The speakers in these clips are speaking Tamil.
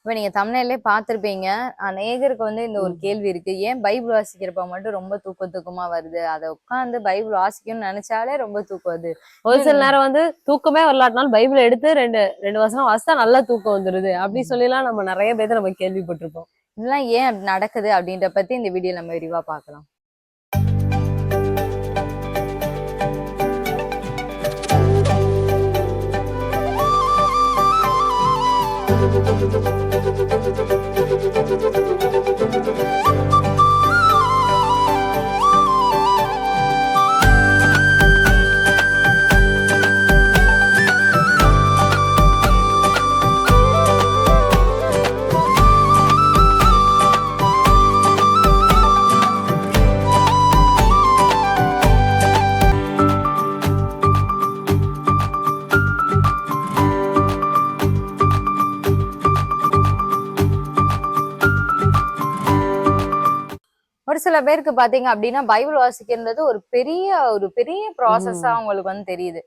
இப்ப நீங்க தமிழ்நிலே பார்த்திருப்பீங்க. அநேகருக்கு வந்து இந்த ஒரு கேள்வி இருக்கு. ஏன் பைபிள் வாசிக்கிறப்ப மட்டும் ரொம்ப தூக்க தூக்கமா வருது? அதை உட்காந்து பைபிள் வாசிக்கணும்னு நினைச்சாலே ரொம்ப தூக்கம் வருது. ஒரு சில நேரம் வந்து தூக்கமே வரலாட்டினாலும் பைபிள் எடுத்து ரெண்டு ரெண்டு வருஷம் வாசித்தா நல்லா தூக்கம் வந்துருது. அப்படி சொல்லிலாம் நம்ம நிறைய பேர் நம்ம கேள்விப்பட்டிருப்போம். இதெல்லாம் ஏன் நடக்குது அப்படின்ற பத்தி இந்த வீடியோ நம்ம விரிவா பார்க்கலாம். ஒரு சில பேருக்கு பாத்தீங்க அப்படின்னா பைபிள் வாசிக்கிறது ஒரு பெரிய ஒரு பெரிய ப்ராசஸா அவங்களுக்கு வந்து தெரியுது.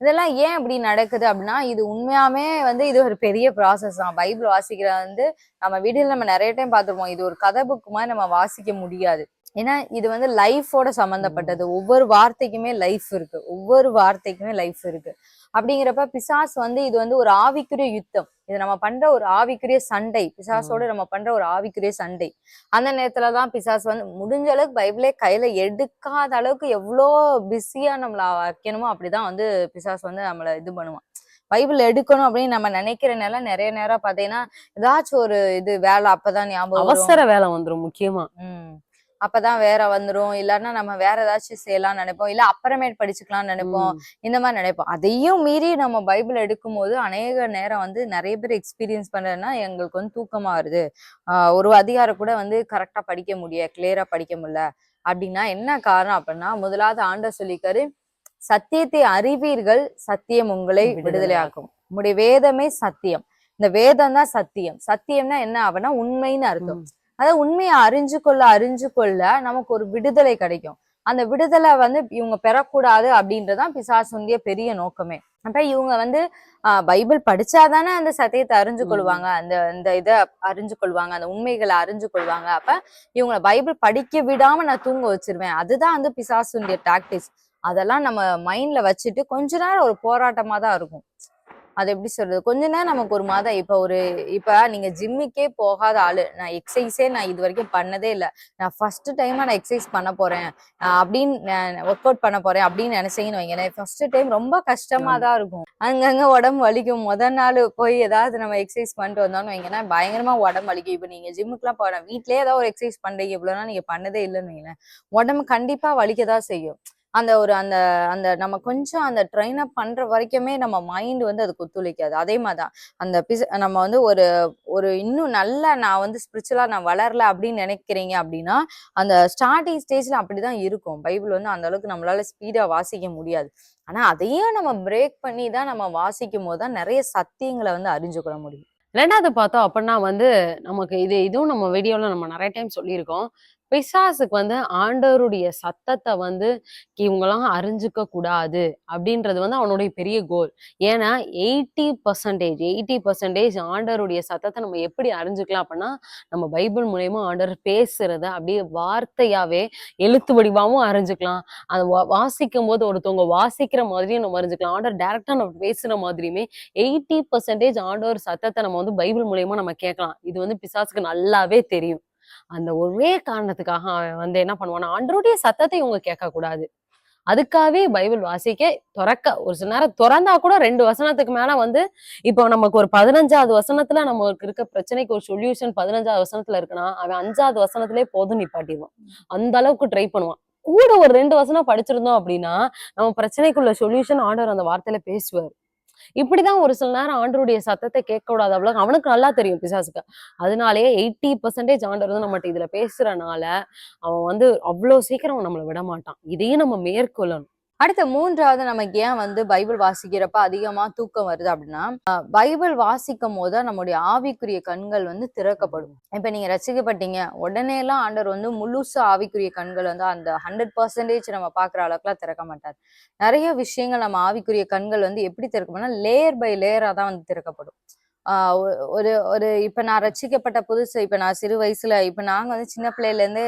இதெல்லாம் ஏன் இப்படி நடக்குது அப்படின்னா இது உண்மையாமே வந்து இது ஒரு பெரிய ப்ராசஸ் தான். பைபிள் வாசிக்கிறது வந்து நம்ம வீடியோல நம்ம நிறைய டைம் பார்த்துருப்போம். இது ஒரு கதை புக் மாதிரி நம்ம வாசிக்க முடியாது. ஏன்னா இது வந்து லைஃபோட சம்மந்தப்பட்டது. ஒவ்வொரு வார்த்தைக்குமே லைஃப் இருக்கு. ஒவ்வொரு வார்த்தைக்குமே லைஃப் இருக்கு. அப்படிங்கிறப்ப பிசாஸ் வந்து இது வந்து ஒரு ஆவிக்குரிய யுத்தம். இது நம்ம பண்ற ஒரு ஆவிக்குரிய சண்டை. பிசாசோட நம்ம பண்ற ஒரு ஆவிக்குரிய சண்டை. அந்த நேரத்துலதான் பிசாஸ் வந்து முடிஞ்ச அளவுக்கு பைபிளே கையில எடுக்காத அளவுக்கு எவ்வளோ பிஸியா நம்மள வைக்கணுமோ அப்படிதான் வந்து பிசாஸ் வந்து நம்மள இது பண்ணுவான். பைபிள் எடுக்கணும் அப்படின்னு நம்ம நினைக்கிற நேரம் நிறைய நேரம் பாத்தீங்கன்னா ஏதாச்சும் ஒரு இது வேலை அப்பதான் ஞாபகம். அவசர வேலை வந்துரும் முக்கியமா. அப்பதான் வேற வந்துரும். இல்லைன்னா நம்ம வேற ஏதாச்சும் செய்யலாம்னு நினைப்போம். இல்ல அப்புறமேட் படிச்சுக்கலாம்னு நினைப்போம். இந்த மாதிரி நினைப்போம். அதையும் மீறி நம்ம பைபிள் எடுக்கும் போது அநேக நேரம் வந்து நிறைய பேர் எக்ஸ்பீரியன்ஸ் பண்றதுன்னா எங்களுக்கு வந்து தூக்கமா வருது. ஆஹ் ஒரு அதிகாரம் கூட வந்து கரெக்டா படிக்க முடிய கிளியரா படிக்க முடியல. அப்படின்னா என்ன காரணம் அப்படின்னா முதலாவது ஆண்டவர் சொல்லிக்காரு சத்தியத்தை அறிவீர்கள் சத்தியம் உங்களை விடுதலையாக்கும். விடுதலையாக்கும் உங்களுடைய வேதமே சத்தியம். இந்த வேதம் தான் சத்தியம். சத்தியம்னா என்ன அப்படின்னா உண்மைன்னு அர்த்தம். அதாவது உண்மையை அறிஞ்சு கொள்ள அறிஞ்சு கொள்ள நமக்கு ஒரு விடுதலை கிடைக்கும். அந்த விடுதலை வந்து இவங்க பெறக்கூடாது அப்படின்றதான் பிசாசுடைய பெரிய நோக்கமே. அப்ப இவங்க வந்து பைபிள் படிச்சாதானே அந்த சத்தியத்தை அறிஞ்சு. கொள்வாங்க. அந்த இந்த இதை அறிஞ்சு கொள்வாங்க அந்த உண்மைகளை அறிஞ்சு கொள்வாங்க. அப்ப இவங்களை பைபிள் படிக்க விடாம நான் தூங்க வச்சிருவேன். அதுதான் வந்து பிசாசுடைய டாக்டிக்ஸ் அதெல்லாம் நம்ம மைண்ட்ல வச்சுட்டு கொஞ்ச நேரம் ஒரு போராட்டமா தான் இருக்கும். அது எப்படி சொல்றது? கொஞ்ச நேரம் நமக்கு ஒரு மாதம் இப்ப ஒரு இப்ப நீங்க ஜிம்முக்கே போகாத ஆளு. நான் எக்ஸசைஸே நான் இது வரைக்கும் பண்ணதே இல்லை. நான் ஃபர்ஸ்ட் டைமா நான் எக்ஸசைஸ் பண்ண போறேன். அப்படின்னு ஒர்க் அவுட் பண்ண போறேன் அப்படின்னு நினைச்சீங்கன்னு வைங்க ஃபர்ஸ்ட் டைம் ரொம்ப கஷ்டமா தான் இருக்கும். அங்கங்க உடம்பு வலிக்கும். முத நாள் போய் ஏதாவது நம்ம எக்ஸசைஸ் பண்ணிட்டு வந்தோம்னு வைங்கன்னா பயங்கரமா உடம்பு வலிக்கும். இப்ப நீங்க ஜிம்முக்குலாம் போற வீட்லயே ஏதாவது ஒரு எக்ஸசைஸ் பண்றீங்க. இவ்வளவு நாள் நீங்க பண்ணதே இல்லைன்னு வைங்களேன். உடம்பு கண்டிப்பா வலிக்கதான் செய்யும். அந்த ஒரு அந்த அந்த நம்ம கொஞ்சம் அந்த ட்ரெயின் அப் பண்ற வரைக்குமே நம்ம மைண்ட் வந்து அதுக்கு ஒத்துழைக்காது. அதே மாதிரிதான். அந்த பிச நம்ம வந்து ஒரு ஒரு இன்னும் நல்லா நான் வந்து ஸ்பிரிச்சுவலா நான் வளரல அப்படின்னு நினைக்கிறீங்க அப்படின்னா அந்த ஸ்டார்டிங் ஸ்டேஜ்ல அப்படிதான் இருக்கும். பைபிள் வந்து அந்த அளவுக்கு நம்மளால ஸ்பீடா வாசிக்க முடியாது. ஆனா அதையும் நம்ம பிரேக் பண்ணி தான் நம்ம வாசிக்கும் போது தான் நிறைய சத்தியங்களை வந்து அறிஞ்சுக்கொள்ள முடியும். ரெண்டாவது பார்த்தோம் அப்படின்னா வந்து நமக்கு இது இதுவும் நம்ம வீடியோல நம்ம நிறைய டைம் சொல்லியிருக்கோம். பிசாசுக்கு வந்து ஆண்டவருடைய சத்தத்தை வந்து இவங்கெல்லாம் அறிஞ்சுக்க கூடாது அப்படின்றது வந்து அவனுடைய பெரிய கோல் ஏன்னா எயிட்டி பர்சன்டேஜ் எயிட்டி பர்சன்டேஜ் ஆண்டவருடைய சத்தத்தை நம்ம எப்படி அறிஞ்சிக்கலாம் அப்படின்னா நம்ம பைபிள் மூலயமா ஆண்டவர் பேசுறத அப்படியே வார்த்தையாவே எழுத்து வடிவாகவும் அறிஞ்சுக்கலாம். அதை வா- வாசிக்கும் போது ஒருத்தவங்க வாசிக்கிற மாதிரியும் நம்ம அறிஞ்சுக்கலாம். ஆண்டவர் டைரக்டா நம்ம பேசுற மாதிரியுமே எயிட்டி பர்சன்டேஜ் ஆண்டவர் சத்தத்தை நம்ம வந்து பைபிள் மூலயமா நம்ம கேட்கலாம். இது வந்து பிசாசுக்கு நல்லாவே தெரியும். அந்த ஒரே காரணத்துக்காக அவன் வந்து என்ன பண்ணுவான்னா ஆண்டருடைய சத்தத்தை இவங்க கேட்க கூடாது அதுக்காகவே பைபிள் வாசிக்க துறக்க ஒரு சில நேரம் திறந்தா கூட ரெண்டு வசனத்துக்கு மேல வந்து இப்போ நமக்கு ஒரு பதினஞ்சாவது வசனத்துல நமக்கு இருக்க பிரச்சனைக்கு ஒரு சொல்யூஷன் பதினஞ்சாவது வசனத்துல இருக்குன்னா அவன் அஞ்சாவது வசனத்திலே போதும் நிப்பாட்டிடுவான். அந்த அளவுக்கு ட்ரை பண்ணுவான். கூட ஒரு ரெண்டு வசனம் படிச்சிருந்தோம் அப்படின்னா நம்ம பிரச்சனைக்குள்ள சொல்யூஷன் ஆர்டர் அந்த வார்த்தையில பேசுவார். இப்படிதான் ஒரு சில நேரம் ஆண்டருடைய சத்தத்தை கேட்க கூடாது அவ்வளவு அவனுக்கு நல்லா தெரியும் பிசாசுக்கு. அதனாலேயே எயிட்டி பர்சன்டேஜ் ஆண்டர் வந்து நம்மகிட்ட இதுல பேசுறனால அவன் வந்து அவ்வளவு சீக்கிரம் அவன் நம்மளை விட மாட்டான் இதையும் நம்ம மேற்கொள்ளணும். அடுத்த மூன்றாவது நமக்கு ஏன் வந்து பைபிள் வாசிக்கிறப்ப அதிகமா தூக்கம் வருது அப்படின்னா பைபிள் வாசிக்கும் போது நம்முடைய ஆவிக்குரிய கண்கள் வந்து திறக்கப்படும். இப்ப நீங்க ரசிக்கப்பட்டீங்க உடனே எல்லாம் ஆண்டர் வந்து முழுசா ஆவிக்குரிய கண்கள் வந்து அந்த ஹண்ட்ரட் பர்சன்டேஜ் நம்ம பாக்குற அளவுக்குலாம் திறக்க மாட்டார். நிறைய விஷயங்கள் நம்ம ஆவிக்குரிய கண்கள் வந்து எப்படி திறக்கப்படும்னா லேயர் பை லேயரா தான் வந்து திறக்கப்படும். ஒரு ஒரு இப்ப நான் ரட்சிக்கப்பட்ட புதுசு இப்ப நான் சிறு வயசுல இப்ப நாங்க வந்து சின்ன பிள்ளையில இருந்தே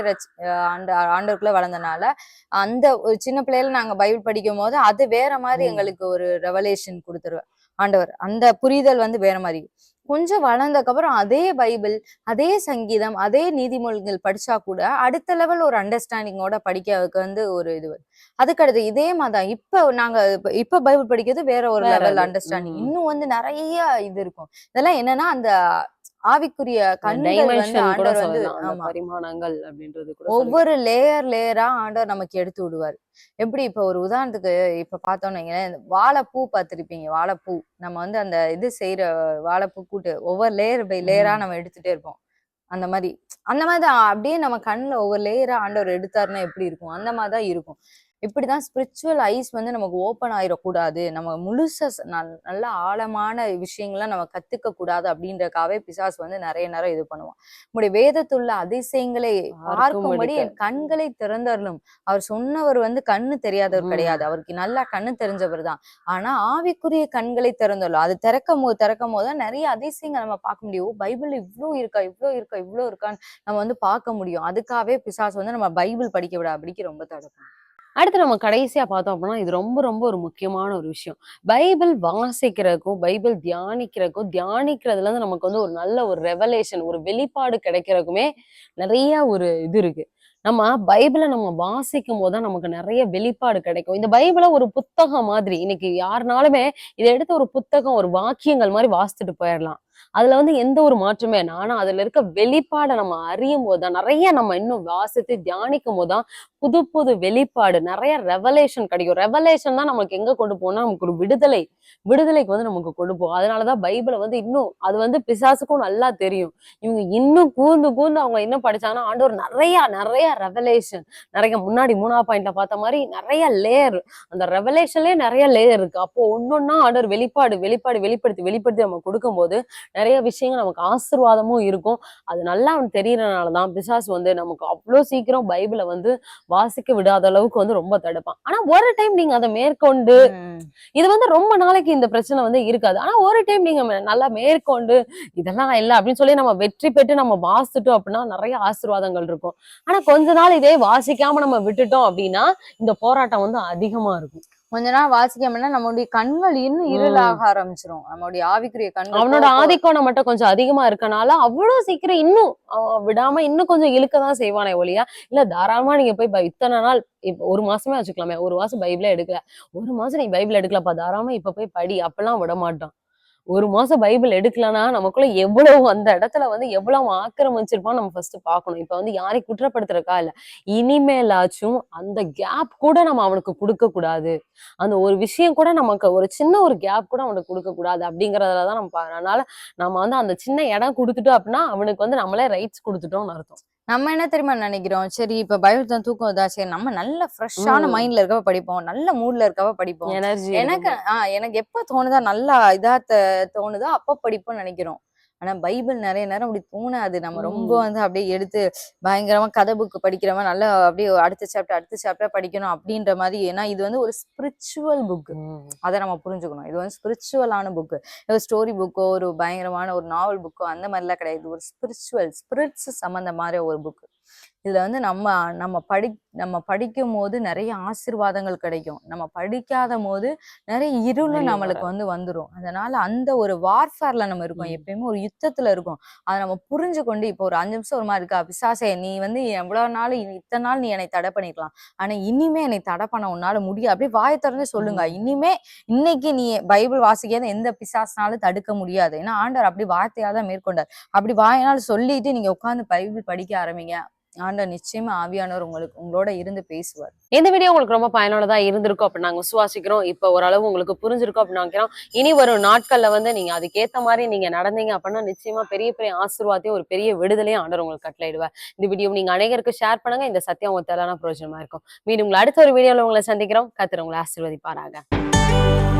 ஆஹ் ஆண்டு ஆண்டவருக்குள்ள வளர்ந்தனால அந்த ஒரு சின்ன பிள்ளையில நாங்க பைபிள் படிக்கும் போது அது வேற மாதிரி. எங்களுக்கு ஒரு ரெவலேஷன் கொடுத்துருவார் ஆண்டவர் அந்த புரிதல் வந்து வேற மாதிரி கொஞ்சம் வளர்ந்ததுக்கு அப்புறம் அதே பைபிள் அதே சங்கீதம் அதே நீதிமொழிகள் படிச்சா கூட அடுத்த லெவல் ஒரு அண்டர்ஸ்டாண்டிங்கோட படிக்கிறதுக்கு வந்து ஒரு இது வரும். அதுக்கடுத்து இதே மாதிரிதான் இப்ப நாங்க இப்ப- பைபிள் படிக்கிறது வேற ஒரு லெவல். அண்டர்ஸ்டாண்டிங். இன்னும் வந்து நிறைய இது இருக்கும் இதெல்லாம் என்னன்னா அந்த ஆவிக்குரிய கண்கள் வந்து ஆண்டவர் வந்து பரிமாணங்கள் அப்படின்றது ஒவ்வொரு லேயர் லேயரா ஆண்டவர் நமக்கு எடுத்து விடுவார். எப்படி இப்ப ஒரு உதாரணத்துக்கு இப்ப பார்த்தோம்னு வாழைப்பூ பார்த்திருப்பீங்க வாழைப்பூ. நம்ம வந்து அந்த இது செய்யற வாழைப்பூ கூட்டு ஒவ்வொரு லேயர் பை லேயரா. நம்ம எடுத்துட்டே இருப்போம். அந்த மாதிரி. அந்த மாதிரி தான். அப்படியே நம்ம கண்ணுல ஒவ்வொரு லேயரா ஆண்டவர் எடுத்தாருன்னா எப்படி இருக்கும்? அந்த மாதிரி தான் இருக்கும். இப்படிதான் ஸ்பிரிச்சுவல் ஐஸ் வந்து நமக்கு ஓப்பன் ஆயிடக்கூடாது நம்ம முழுசா நல்ல ஆழமான விஷயங்களை நம்ம கத்துக்க கூடாது அப்படின்றக்காவே பிசாஸ் வந்து நிறைய நேரம் இது பண்ணுவான். நம்முடைய வேதத்துள்ள அதிசயங்களை பார்க்கும்படி என் கண்களை திறந்தருளும். அவர் சொன்னவர் வந்து கண்ணு தெரியாதவர். கிடையாது. அவருக்கு நல்லா கண்ணு தெரிஞ்சவர் தான். ஆனா ஆவிக்குரிய கண்களை திறந்தருளும். அது திறக்கும் போது திறக்கும் போது தான் நிறைய அதிசயங்கள் நம்ம பார்க்க முடியும். பைபிள் இவ்ளோ இருக்கா இவ்ளோ இருக்கா இவ்ளோ இருக்கான்னு நம்ம வந்து பார்க்க முடியும். அதுக்காகவே பிசாஸ் வந்து நம்ம பைபிள் படிக்க விட அப்படிக்கு ரொம்ப தடுக்கும். அடுத்து நம்ம கடைசியா பார்த்தோம் அப்படின்னா இது ரொம்ப ரொம்ப ஒரு முக்கியமான ஒரு விஷயம். பைபிள் வாசிக்கிறதுக்கும் பைபிள் தியானிக்கிறதுக்கும் தியானிக்கிறதுல இருந்து நமக்கு வந்து ஒரு நல்ல ஒரு ரெவலேஷன் ஒரு வெளிப்பாடு கிடைக்கிறதுக்குமே நிறைய ஒரு இது இருக்கு. நம்ம பைபிளை நம்ம வாசிக்கும் போது தான் நமக்கு நிறைய வெளிப்பாடு கிடைக்கும். இந்த பைபிளை ஒரு புத்தகம் மாதிரி இன்னைக்கு யாருனாலுமே இதை எடுத்து ஒரு புத்தகம் ஒரு வாக்கியங்கள் மாதிரி வாசிச்சுட்டு போயிடலாம் அதுல வந்து எந்த ஒரு மாற்றமே ஆனா அதுல இருக்க வெளிப்பாடை நம்ம அறியும் போதுதான் நிறைய நம்ம இன்னும் வாசித்து தியானிக்கும் போதுதான் புது புது வெளிப்பாடு நிறைய ரெவலேஷன் கிடைக்கும். ரெவலேஷன் தான் நமக்கு எங்க கொண்டு போனா நமக்கு ஒரு விடுதலை விடுதலைக்கு வந்து நமக்கு கொடுப்போம் அதனாலதான் பைபிளை வந்து இன்னும் அது வந்து பிசாசுக்கும் நல்லா தெரியும். இவங்க இன்னும் கூர்ந்து கூர்ந்து அவங்க என்ன படிச்சாங்கன்னா ஆண்டவர் நிறைய நிறைய ரெவலேஷன் நிறைய முன்னாடி மூணாவது பாயிண்ட்ல பார்த்த மாதிரி நிறைய லேயர் அந்த ரெவலேஷன்லயே நிறைய லேயர் இருக்கு. அப்போ ஒன்னொன்னா ஆண்டவர் வெளிப்பாடு வெளிப்பாடு வெளிப்படுத்தி வெளிப்படுத்தி நம்ம கொடுக்கும்போது நிறைய விஷயங்கள் நமக்கு ஆசீர்வாதமும் இருக்கும். அது நல்லா அவன் தெரியறதுனாலதான் பிசாசு வந்து நமக்கு அவ்வளோ சீக்கிரம் பைபிளை வந்து வாசிக்க விடாத அளவுக்கு வந்து ரொம்ப தடுப்பான். ஆனா ஒரு டைம் நீங்க அதை மேற்கொண்டு இது வந்து ரொம்ப நாளைக்கு இந்த பிரச்சனை வந்து இருக்காது. ஆனா ஒரு டைம் நீங்க நல்லா மேற்கொண்டு இதெல்லாம் இல்ல அப்படின்னு சொல்லி நம்ம வெற்றி பெற்று நம்ம வாசிட்டோம் அப்படின்னா நிறைய ஆசீர்வாதங்கள் இருக்கும். ஆனா கொஞ்ச நாள் இதே வாசிக்காம நம்ம விட்டுட்டோம் அப்படின்னா இந்த போராட்டம் வந்து அதிகமா இருக்கும். கொஞ்ச நாள் வாசிக்காமன்னா நம்மளுடைய கண்கள் இன்னும். இருளாக ஆரம்பிச்சிரும். நம்மளுடைய ஆவிக்குரிய கண்கள் அவனோட ஆதிக்கம் மட்டும் கொஞ்சம் அதிகமா இருக்கனால அவ்வளவு சீக்கிரம் இன்னும் விடாம இன்னும் கொஞ்சம் இழுக்கதான் செய்வானே ஒழியா. இல்ல தாராளமா நீங்க போய் இத்தனை நாள் இப்ப ஒரு மாசமே வச்சுக்கலாமே. ஒரு மாசம் பைபிளே எடுக்கல. ஒரு மாசம் நீ பைபிள் எடுக்கலப்பா. தாராளமா இப்ப போய் படி. அப்பெல்லாம் விட மாட்டான் ஒரு மாசம் பைபிள் எடுக்கலன்னா நமக்குள்ள எவ்வளவு அந்த இடத்துல வந்து எவ்வளவு ஆக்கிரமிச்சிருப்பான்னு நம்ம ஃபர்ஸ்ட் பார்க்கணும். இப்ப வந்து யாரையும் குற்றப்படுத்துறக்கா இல்ல. இனிமேலாச்சும் அந்த கேப் கூட நம்ம அவனுக்கு கொடுக்க கூடாது. அந்த ஒரு விஷயம் கூட நமக்கு ஒரு சின்ன ஒரு கேப் கூட அவனுக்கு கொடுக்க கூடாது அப்படிங்கறதுலதான் நம்ம அதனால நம்ம வந்து அந்த சின்ன இடம் கொடுத்துட்டோம் அப்படின்னா அவனுக்கு வந்து நம்மளே ரைட்ஸ் கொடுத்துட்டோம்னு அர்த்தம். நம்ம என்ன தெரியுமா நினைக்கிறோம்? சரி இப்ப தான் தூக்கம் வருதா? சரி நம்ம நல்ல ஃப்ரெஷ்ஷான. மைண்ட்ல இருக்கவ படிப்போம். நல்ல மூட்ல இருக்கவ படிப்போம். எனக்கு ஆஹ் எனக்கு எப்ப தோணுதா நல்லா இதா தோணுதோ அப்ப படிப்போம்னு நினைக்கிறோம். ஆனா பைபிள் நிறைய நேரம் அப்படி தோணாது. நம்ம ரொம்ப. வந்து அப்படியே எடுத்து பயங்கரமா கதை புக் படிக்கிறவன் நல்லா அப்படியே அடுத்த சாப்டர் அடுத்த சாப்டர் படிக்கணும் அப்படின்ற மாதிரி. ஏன்னா இது வந்து ஒரு ஸ்பிரிச்சுவல் புக் அதை நம்ம புரிஞ்சுக்கணும். இது வந்து ஸ்பிரிச்சுவலான புக்கு ஒரு ஸ்டோரி புக்கோ ஒரு பயங்கரமான ஒரு நாவல் புக்கோ அந்த மாதிரிலாம் கிடையாது. ஒரு ஸ்பிரிச்சுவல் ஸ்பிரிட்ஸ் சம்மந்தமான ஒரு புக் இதுல வந்து நம்ம நம்ம படி நம்ம படிக்கும் போது நிறைய ஆசீர்வாதங்கள் கிடைக்கும். நம்ம படிக்காத போது நிறைய இருளும் நம்மளுக்கு. வந்து வந்துரும். அதனால அந்த ஒரு வார்ஃபேர்ல நம்ம இருக்கோம். எப்பயுமே ஒரு யுத்தத்துல இருக்கோம். அதை நம்ம புரிஞ்சு கொண்டு இப்போ ஒரு அஞ்சு நிமிஷம் ஒரு மாதிரி இருக்கா? பிசாசே நீ வந்து எவ்வளவு நாள் இத்தனை நாள் நீ என்னை தடை பண்ணிக்கலாம். ஆனா இனிமே என்னை தடை பண்ண உன்னால முடியும் அப்படியே வாயை திறந்து சொல்லுங்க. இனிமே இன்னைக்கு நீ பைபிள் வாசிக்காத எந்த பிசாசினாலும் தடுக்க முடியாது. ஏன்னா ஆண்டவர் அப்படி வார்த்தையா தான் மேற்கொண்டார். அப்படி வாயினால் சொல்லிட்டு நீங்க உட்கார்ந்து பைபிள் படிக்க ஆரம்பிங்க. ஆண்டவர் நிச்சயமா ஆவியானவர் உங்களுக்கு உங்களோட இருந்து பேசுவார். இந்த வீடியோ உங்களுக்கு ரொம்ப பயனுள்ளதா இருந்திருக்கும் அப்படின்னு நாங்க விசுவாசிக்கிறோம். இப்ப ஓரளவு உங்களுக்கு புரிஞ்சிருக்கும் அப்படின்னு நினைக்கிறோம். இனி வரும் நாட்கள்ல வந்து நீங்க அதுக்கேத்த மாதிரி நீங்க நடந்தீங்க அப்படின்னா நிச்சயமா பெரிய பெரிய ஆசீர்வாதத்தையும் ஒரு பெரிய விடுதலையும் ஆண்டவர் உங்களுக்கு கட்டளையிடுவார். இந்த வீடியோ நீங்க அனைவருக்கும் ஷேர் பண்ணுங்க. இந்த சத்தியம் உங்களுக்கு தேவையான பிரயோஜனமா இருக்கும். மீண்டும் உங்களை அடுத்த ஒரு வீடியோல உங்களை சந்திக்கிறோம். கத்துற உங்களை ஆசீர்வதிப்பாராக.